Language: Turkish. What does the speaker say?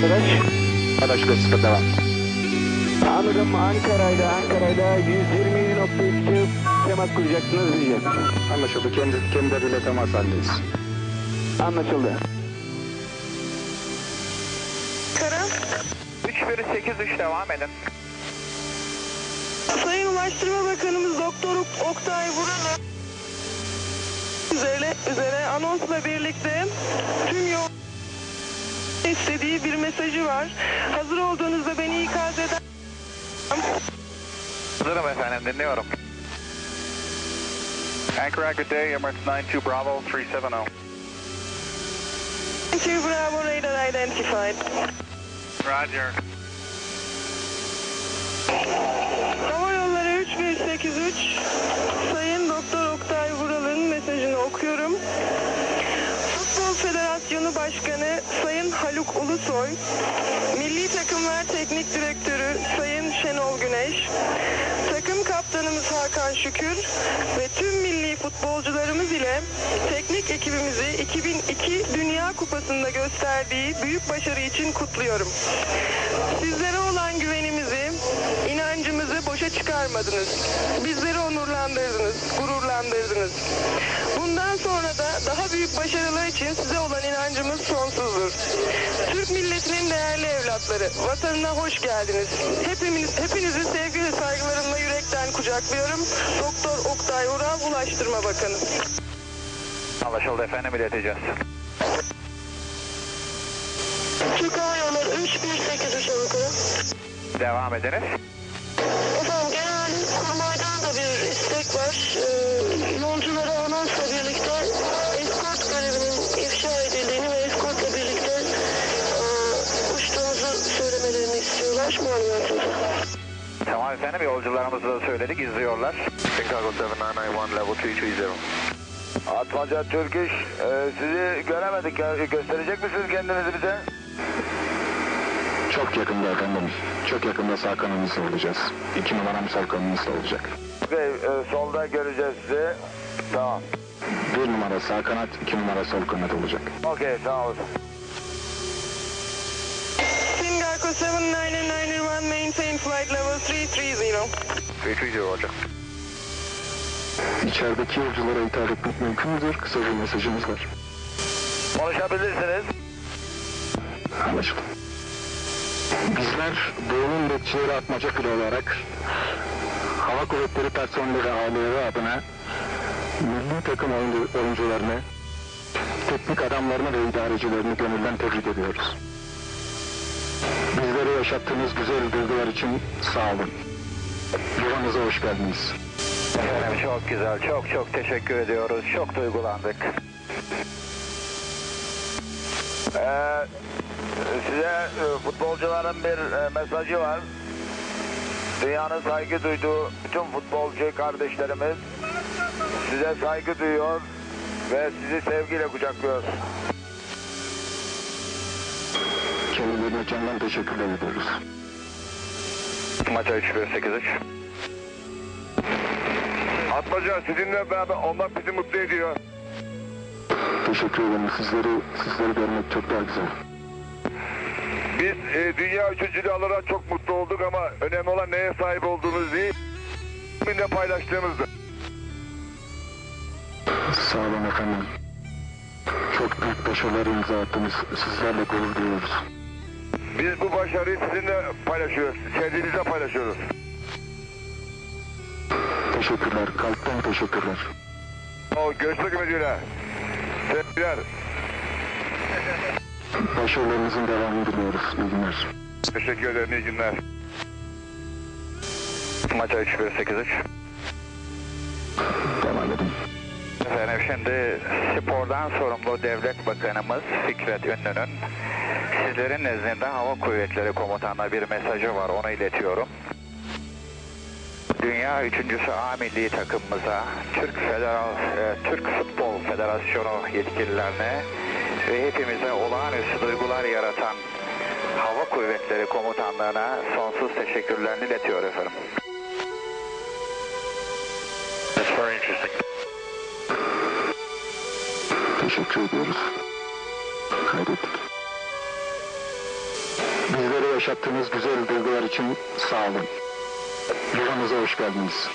Anlaşıldı sıfır devam. Anladım Ankara'yla Ankara'yla 120.2 temas kuracaksınız diyeceğim. Anlaşıldı. Kendi, kendileriyle temas halindeyiz. Anlaşıldı. Kara. 3183 devam edin. Sayın Ulaştırma Bakanımız Doktor Oktay Vuralı üzere, üzere anonsla birlikte tüm yol istediği bir mesajı var. Hazır olduğunuzda beni ikaz eder. Hazırım efendim dinliyorum. Anchor good day, Emirates 92 Bravo 370. Two Bravo radar identified. Roger. Hava Yolları 3183 Sayın Doktor Oktay Vural'ın mesajını okuyorum. Futbol Federasyonu Başkanı Sayın Haluk Ulusoy, Milli Takımlar Teknik Direktörü Sayın Şenol Güneş, takım kaptanımız Hakan Şükür ve tüm milli futbolcularımız ile teknik ekibimizi 2002 Dünya Kupası'nda gösterdiği büyük başarı için kutluyorum. Sizlere olan güvenimizi, inancımızı boşa çıkarmadınız. Bizleri onurlandırdınız, gururlandırdınız. Bundan büyük başarılar için size olan inancımız sonsuzdur. Türk milletinin değerli evlatları, vatanına hoş geldiniz. Hepimiz, hepinizi sevgi ve saygılarımla yürekten kucaklıyorum. Doktor Oktay Ural, Ulaştırma Bakanı. Anlaşıldı efendim ileteceğiz. Türk Hava Yolları 3183 Ankara. Devam ediniz. Efendim genel kurmaydan da bir istek var. Ee, istiyorlar malumatınıza. Tamam efendim yolcularımızı da söyledik izliyorlar. Chicago 7991 level 330. Atmaca Türk İş, e, sizi göremedik ya. Gösterecek misiniz kendinizi bize? Çok yakında efendim. Çok yakında sağ kanalınızda olacağız. İki numaram sol kanalınızda olacak. Okey, e, solda göreceğiz sizi. Tamam. Bir numara sağ kanat, iki numara sol kanat olacak. Okey, sağ olasın. Singarco 7991 maintain flight level 330. 330 hocam. İçerideki yolculara hitap etmek mümkün müdür? Kısa bir mesajımız var. Konuşabilirsiniz. Anlaşıldı. Bizler doğunun bekçileri atmaca fili olarak Hava Kuvvetleri personeli aileleri adına milli takım oyuncu- oyuncularını, teknik adamlarını ve idarecilerini gönülden tebrik ediyoruz. Bizlere yaşattığınız güzel duygular için sağ olun. Yuvanıza hoş geldiniz. Efendim çok güzel çok çok teşekkür ediyoruz. Çok duygulandık. Ee, size e, futbolcuların bir e, mesajı var. Dünyanın saygı duyduğu bütün futbolcu kardeşlerimiz size saygı duyuyor ve sizi sevgiyle kucaklıyor. Kendilerine candan teşekkürler ediyoruz. Maça 3183. Atmaca sizinle beraber olmak bizi mutlu ediyor. Teşekkür ederim. Sizleri, sizleri görmek çok daha güzel. Biz e, dünya üçüncülüğü alarak çok mutlu olduk ama önemli olan neye sahip olduğumuz değil, kiminle paylaştığımızdır. Sağ olun efendim. Çok büyük başarılar imza attınız. Sizlerle gurur duyuyoruz. Biz bu başarıyı sizinle paylaşıyoruz, sevdiğinizle paylaşıyoruz. Teşekkürler. Kalpten teşekkürler. O görüşmek üzere. Sevgiler. Başarılarınızın devamını diliyoruz. İyi günler. Teşekkür ederim, iyi günler. Maça 3183. Devam edin. Efendim şimdi spordan sorumlu devlet bakanımız Fikret Ünlü'nün sizlerin nezdinde Hava Kuvvetleri Komutanı'na bir mesajı var onu iletiyorum. Dünya üçüncüsü A milli takımımıza, Türk Federal, e, Türk Futbol Federasyonu yetkililerine ve hepimize olağanüstü duygular yaratan Hava Kuvvetleri Komutanlığı'na sonsuz teşekkürlerini iletiyor efendim. That's very interesting. Teşekkür ediyoruz. Kaydettik. Yaşattığınız güzel duygular için sağ olun. Yuvamıza hoş geldiniz.